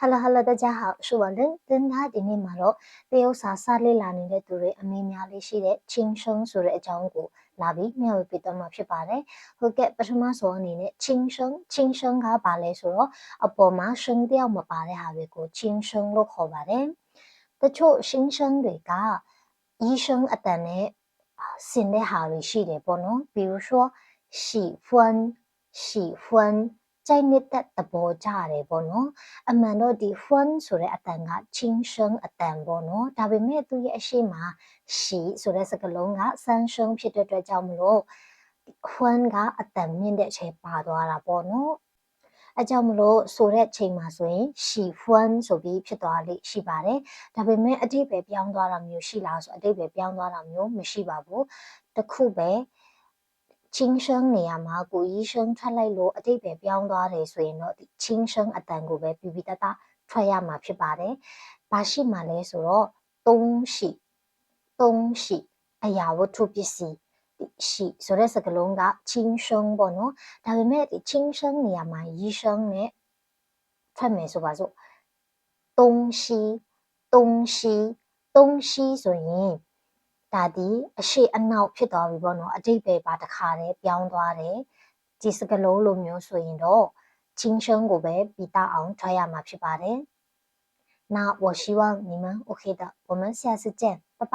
Hello Hello 大家好是我认真他ဒီနေ့မှာတော့တရုတ်စာစလေ့လာနေတဲ့သူတွေအမေများလေးရှိတဲ့ချင်းရှုံဆိုတဲ့အကြောင်းကိုလာပြီးမျှဝေပေးတော့မှာဖြစ်ပါတယ်။ဟုတ်ကဲ့ပထမဆုံးအနေနဲ့ချင်းရှုံချင်းရှုံကဘာလဲဆိုတော့အပေါ်မှာရှုံတယောက်မပါတဲ့ဟာတွေကိုချင်းရှုံလို့ခေါ်ပါတယ်။တချို့ရှင်းရှုံတွေက医生အတန်နဲ့ဆင်တဲ့ဟာတွေရှိတယ်ပေါ့နော်။比如说喜欢喜欢 ကြိုက်နေတဲ့သဘောကြတယ်ပေါ့နော်အမှန်တော့ဒီ fun ဆိုတဲ့အတန်ကချင်းရှင်းအတန်ပေါ့နော်ဒါပေမဲ့သူရဲ့အရှိမရှီဆိုတဲ့စကားလုံးကဆန်းရှုံဖြစ်တဲ့အတွက်ကြောင့်မလို့ fun ကအတန်မြင့်တဲ့အချိန်ပါသွားတာပေါ့နော်အကြောင်းမလို့ဆိုတဲ့ချိန်မှာဆိုရင်ရှီဖွန်းဆိုပြီးဖြစ်သွားလိရှိပါတယ်။ဒါပေမဲ့အတိတ်ပဲပြောင်းသွားတာမျိုးရှိလားဆိုအတိတ်ပဲပြောင်းသွားတာမျိုးမရှိပါဘူး။တခုပဲ ချင်းရှင်းနေရာမှာကိုကြီးရှင်းထွက်လိုက်လို့အတိတ်ပဲပြောင်းသွားတယ်ဆိုရင်တော့ဒီချင်းရှင်းအတန်ကိုပဲပြပြတတထွက်ရမှာဖြစ်ပါတယ်။ဘာရှိမှလဲဆိုတော့သုံးရှိသုံးရှိအရာဝတ္ထုပစ္စည်းဒီရှိဆိုတဲ့စကားလုံးကချင်းရှင်းပေါ့နော်။ဒါပေမဲ့ဒီချင်းရှင်းနေရာမှာရီရှင်းနဲ့ထွက်မယ်ဆိုပါစို့သုံးရှိသုံးရှိသုံးရှိဆိုရင် ဒါဒီအရှိအနောက်ဖြစ်သွားပြီပေါ့နော်အတိတ်ပဲပါတခါတည်းပြောင်းသွားတယ်ဒီစကလုံးလိုမျိုးဆိုရင်တော့ချင်းရှင်းကိုပဲပြီးတာအောင်ထားရမှာဖြစ်ပါတယ်那我希望你们 OK 的，我们下次见，拜拜。